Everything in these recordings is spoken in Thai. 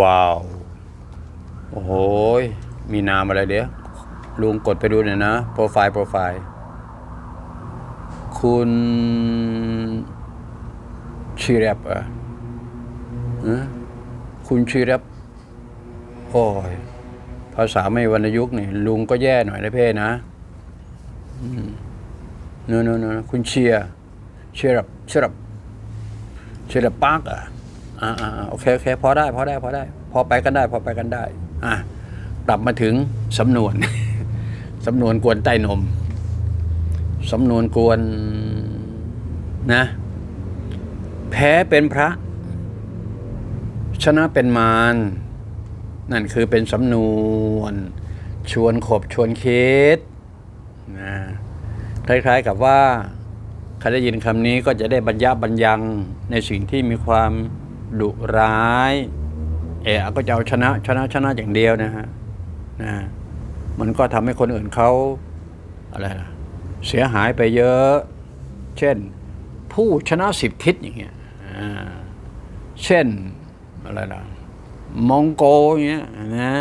ว้าว โอ้โหยมีนามอะไรเดี๋ยว ลุงกดไปดูหน่อยนะ โปรไฟล์ โปรไฟล์ คุณชีแรปอะฮะคุณชีแรปโอ้ย ภาษาไม่วรรณยุกต์นี่ ลุงก็แย่หน่อยนะเพ่นะเนอเนอะเนอคุณเชียร์เชียร์เชียร์เชียร์ปากอะ อ่าอ่าโอเคโอเคพอได้พอได้พอได้ พอไปกันได้ พอไปกันได้ อะกลับมาถึงสำนวน สำนวนกวนใต้นม สำนวนกวนนะ แพ้เป็นพระ ชนะเป็นมารนั่นคือเป็นสำนวน ชวนขบชวนคิดนะคล้ายๆกับว่าใครได้ยินคำนี้ก็จะได้บรรยาบรรยังในสิ่งที่มีความ ดุร้าย เอะก็จะเอาชนะชนะชนะอย่างเดียวนะฮะนะมันก็ทำให้คนอื่นเขาอะไรล่ะเสียหายไปเยอะ เช่น ผู้ชนะสิบทิศอย่างเงี้ยอ่าเช่นอะไรล่ะมองโกอย่างเงี้ยนะ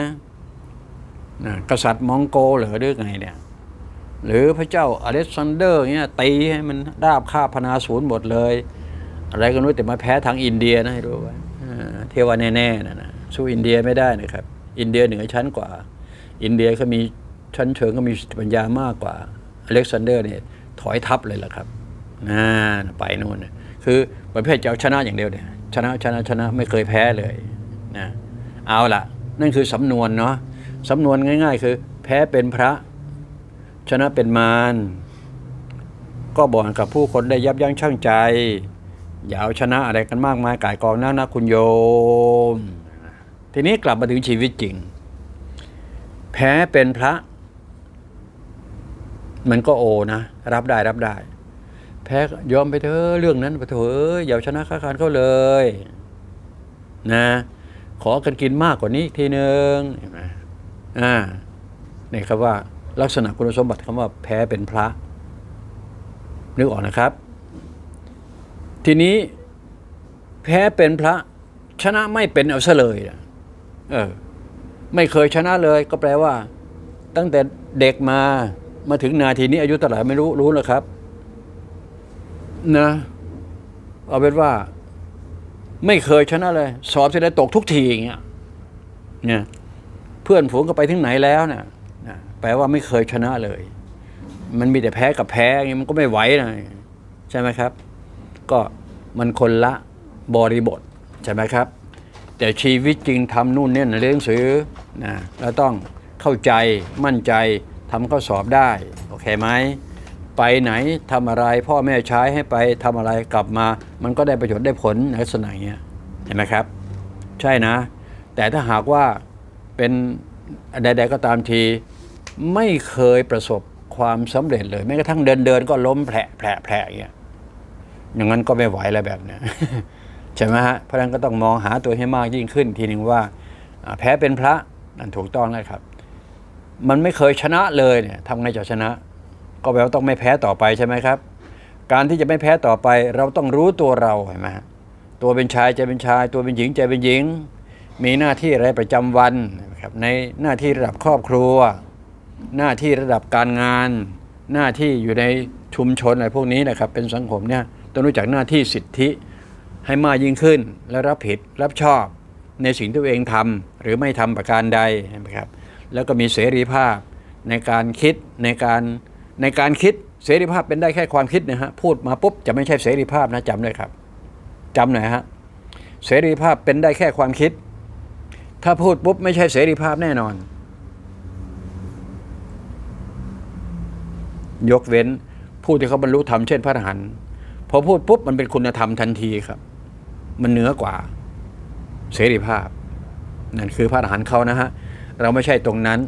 นะกษัตริย์มองโกหรือหรือไงเนี่ยหรือพระเจ้าอเล็กซานเดอร์เงี้ยตีให้มันราบคาบพนาศูนย์หมดเลย อะไรก็รู้แต่มาแพ้ทางอินเดียนะให้รู้ไว้เทวาแน่ๆนะนะสู้อินเดียไม่ได้นะครับ อินเดียเหนือชั้นกว่า อินเดียเขามีชั้นเชิงก็มีปัญญามากกว่าอเล็กซานเดอร์เนี่ยถอยทับเลยล่ะครับน่าไปนู่นน่ะคือประเภทจะเอาชนะอย่างเดียวเนี่ยชนะชนะชนะไม่เคยแพ้เลยนะเอาละนั่นคือสำนวนเนาะสำนวนง่าย ๆ คือ แพ้เป็นพระ ชนะเป็นมารก็บอกกับผู้คนได้ยับยั้งชั่งใจ อย่าเอาชนะอะไรกันมากมายก่ายกองนักนะคุณโยม ทีนี้กลับมาถึงชีวิตจริง แพ้เป็นพระ มันก็โอนะ รับได้รับได้ แพ้ยอมไปเถอะเรื่องนั้นไปเถอะอย่าเอาชนะค้าคานเขาเลย นะ ขอกันกินมากกว่านี้อีกทีนึงเห็นไหมอ่านี่ครับว่าลักษณะคุณสมบัติคำว่าแพ้เป็นพระนึกออกนะครับ ทีนี้แพ้เป็นพระ ชนะไม่เป็นเอาซะเลยอะเออ ไม่เคยชนะเลย ก็แปลว่า ตั้งแต่เด็กมามาถึงนาทีนี้อายุเท่าไหร่ไม่รู้รู้แล้วครับ นะ เอาเป็นว่า ไม่เคยชนะเลย สอบที่ได้ตกทุกทีอย่างเงี้ยเนี่ย เพื่อนฝูงก็ไปถึงไหนแล้วนะนะแปลว่าไม่เคยชนะเลย มันมีแต่แพ้กับแพ้อย่างงี้ยมันก็ไม่ไหวนะใช่ไหมครับ ก็มันคนละบริบท ใช่ไหมครับ แต่ชีวิตจริงทำนู่นเนี่ยเรียนหนังสือนะเราต้องเข้าใจมั่นใจทำข้อสอบได้ โอเคไหมไปไหนทำอะไรพ่อแม่ใช้ให้ไปทำอะไรกลับมา มันก็ได้ประโยชน์ได้ผลในลักษณะอย่างเงี้ยเห็นไหมครับ ใช่นะ แต่ถ้าหากว่าเป็นใดๆก็ตามที ไม่เคยประสบความสำเร็จเลยแม้กระทั่งเดินเดินๆก็ล้มแผลแผลแผลอย่างเงี้ย อย่างนั้นก็ไม่ไหวแล้วแบบเนี้ยใช่ไหมฮะเพราะนั้นก็ต้องมองหาตัวให้มากยิ่งขึ้น ทีหนึ่งว่าแพ้เป็นพระนั่นถูกต้องแล้วครับ มันไม่เคยชนะเลยเนี่ยทำไงจะชนะ ก็แปลว่าต้องไม่แพ้ต่อไปใช่ไหมครับ การที่จะไม่แพ้ต่อไป เราต้องรู้ตัวเราเห็นไหมฮะตัวเป็นชายใจเป็นชาย ตัวเป็นหญิงใจเป็นหญิง มีหน้าที่อะไรประจำวันนะครับในหน้าที่ระดับครอบครัว หน้าที่ระดับการงาน หน้าที่อยู่ในชุมชนอะไรพวกนี้นะครับ เป็นสังคมเนี่ย ต้องรู้จักหน้าที่สิทธิให้มากยิ่งขึ้น และรับผิดรับชอบในสิ่งที่ตัวเองทำหรือไม่ทำประการใดนะครับ แล้วก็มีเสรีภาพในการคิดในการในการคิดเสรีภาพเป็นได้แค่ความคิดนะฮะพูดมาปุ๊บจะไม่ใช่เสรีภาพนะจำเลยครับจำหน่อยฮะเสรีภาพเป็นได้แค่ความคิด ถ้าพูดปุ๊บไม่ใช่เสรีภาพแน่นอน ยกเว้นผู้ที่เขาบรรลุธรรมเช่นพระอรหันต์ พอพูดปุ๊บมันเป็นคุณธรรมทันทีครับ มันเหนือกว่าเสรีภาพ นั่นคือพระอรหันต์เขานะฮะ เราไม่ใช่ตรงนั้น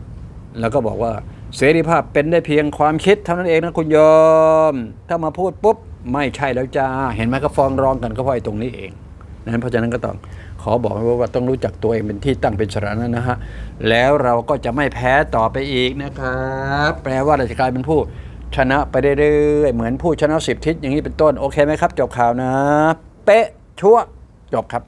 แล้วก็บอกว่าเสรีภาพเป็นได้เพียงความคิดเท่านั้นเองนะคุณโยม ถ้ามาพูดปุ๊บไม่ใช่แล้วจ้า เห็นไหมก็ฟ้องร้องกันก็เพราะไอ้ตรงนี้เองนั้นเพราะฉะนั้นก็ต้องขอบอกว้ว่าต้องรู้จักตัวเองเป็นที่ตั้งเป็นสรณะนะฮะ แล้วเราก็จะไม่แพ้ต่อไปอีกนะครับ แปลว่าเราจะกลายเป็นผู้ ชนะไปเรื่อยๆเหมือนผู้ชนะสิบทิศอย่างนี้เป็นต้น โอเคไหมครับ จบข่าวนะ เป๊ะชั่วจบครับ